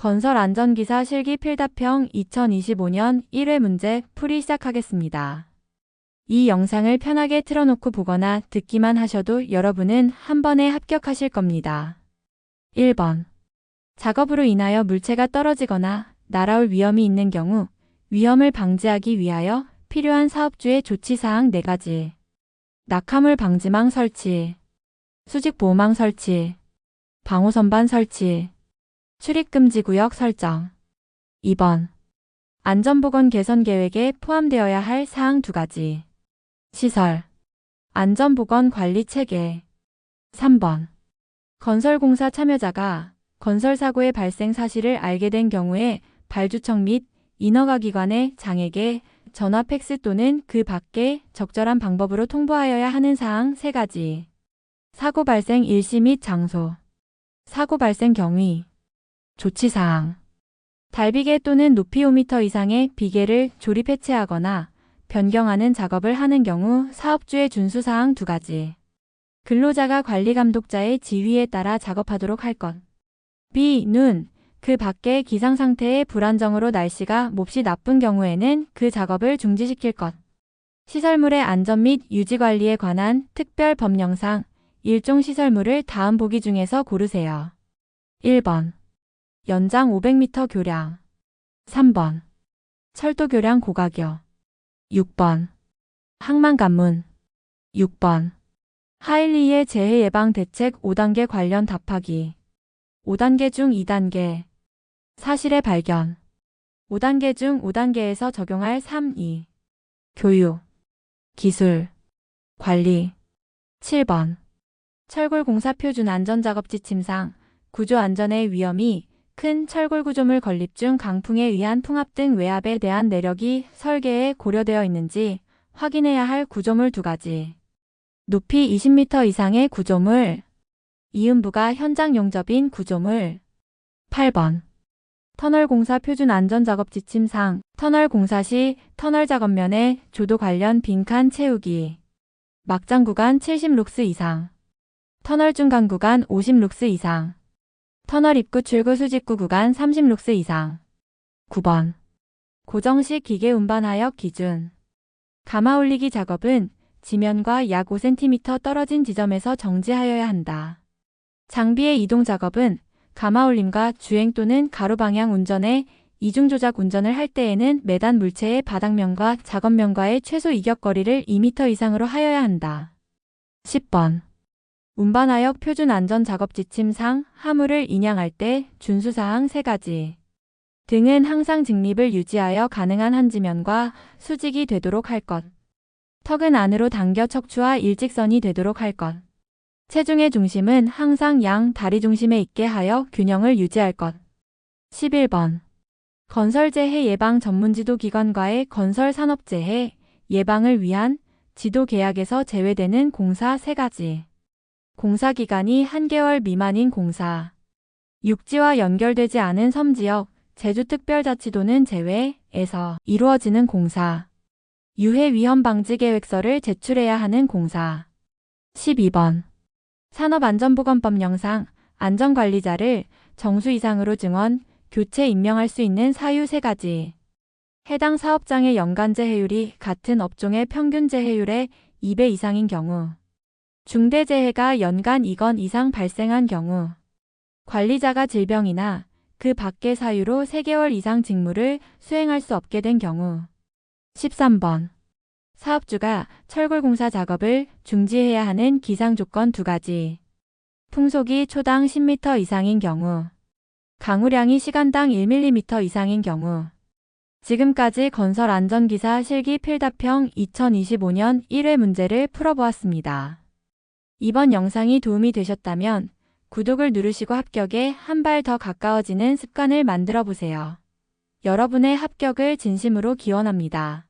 건설 안전기사 실기 필답형 2025년 1회 문제 풀이 시작하겠습니다. 이 영상을 편하게 틀어놓고 보거나 듣기만 하셔도 여러분은 한 번에 합격하실 겁니다. 1번. 작업으로 인하여 물체가 떨어지거나 날아올 위험이 있는 경우 위험을 방지하기 위하여 필요한 사업주의 조치사항 4가지. 낙하물 방지망 설치, 수직 보호망 설치, 방호선반 설치, 출입금지 구역 설정. 2번. 안전보건 개선 계획에 포함되어야 할 사항 두 가지. 시설. 안전보건 관리 체계. 3번. 건설공사 참여자가 건설 사고의 발생 사실을 알게 된 경우에 발주청 및 인허가 기관의 장에게 전화 팩스 또는 그 밖에 적절한 방법으로 통보하여야 하는 사항 3가지. 사고 발생 일시 및 장소. 사고 발생 경위. 조치사항. 달비계 또는 높이 5m 이상의 비계를 조립 해체하거나 변경하는 작업을 하는 경우 사업주의 준수사항 두 가지. 근로자가 관리 감독자의 지휘에 따라 작업하도록 할 것. 비, 눈, 그 밖의 기상 상태의 불안정으로 날씨가 몹시 나쁜 경우에는 그 작업을 중지시킬 것. 시설물의 안전 및 유지 관리에 관한 특별 법령상 일종 시설물을 다음 보기 중에서 고르세요. 1번. 연장 500m 교량. 3번. 철도 교량 고가격. 6번. 항만 관문. 6번. 하일리의 재해 예방 대책 5단계 관련 답하기. 5단계 중 2단계. 사실의 발견. 5단계 중 5단계에서 적용할 3, 2. 교육. 기술. 관리. 7번. 철골공사 표준 안전작업 지침상 구조 안전의 위험이 큰 철골 구조물 건립 중 강풍에 의한 풍압 등 외압에 대한 내력이 설계에 고려되어 있는지 확인해야 할 구조물 두 가지. 높이 20m 이상의 구조물. 이음부가 현장 용접인 구조물. 8번. 터널 공사 표준 안전 작업 지침상 터널 공사 시 터널 작업면에 조도 관련 빈칸 채우기. 막장 구간 70룩스 이상. 터널 중간 구간 50룩스 이상. 터널 입구 출구 수직구 구간 30룩스 이상. 9번. 고정식 기계 운반하역 기준. 가마 올리기 작업은 지면과 약 5cm 떨어진 지점에서 정지하여야 한다. 장비의 이동 작업은 가마 올림과 주행 또는 가로 방향 운전에 이중 조작 운전을 할 때에는 매단 물체의 바닥면과 작업면과의 최소 이격거리를 2m 이상으로 하여야 한다. 10번. 운반하역 표준 안전 작업 지침상 화물을 인양할 때 준수사항 3가지. 등은 항상 직립을 유지하여 가능한 한지면과 수직이 되도록 할 것. 턱은 안으로 당겨 척추와 일직선이 되도록 할 것. 체중의 중심은 항상 양 다리 중심에 있게 하여 균형을 유지할 것. 11번. 건설재해 예방 전문지도 기관과의 건설 산업재해 예방을 위한 지도 계약에서 제외되는 공사 3가지. 공사 기간이 한개월 미만인 공사. 육지와 연결되지 않은 섬지역, 제주특별자치도는 제외에서 이루어지는 공사. 유해 위험 방지 계획서를 제출해야 하는 공사. 12번. 산업안전보건법령상 안전관리자를 정수 이상으로 증원, 교체 임명할 수 있는 사유 3가지. 해당 사업장의 연간 재해율이 같은 업종의 평균 재해율의 2배 이상인 경우. 중대재해가 연간 2건 이상 발생한 경우. 관리자가 질병이나 그 밖의 사유로 3개월 이상 직무를 수행할 수 없게 된 경우. 13번. 사업주가 철골공사 작업을 중지해야 하는 기상 조건 두 가지. 풍속이 초당 10m 이상인 경우. 강우량이 시간당 1mm 이상인 경우. 지금까지 건설 안전기사 실기 필답형 2025년 1회 문제를 풀어보았습니다. 이번 영상이 도움이 되셨다면 구독을 누르시고 합격에 한 발 더 가까워지는 습관을 만들어 보세요. 여러분의 합격을 진심으로 기원합니다.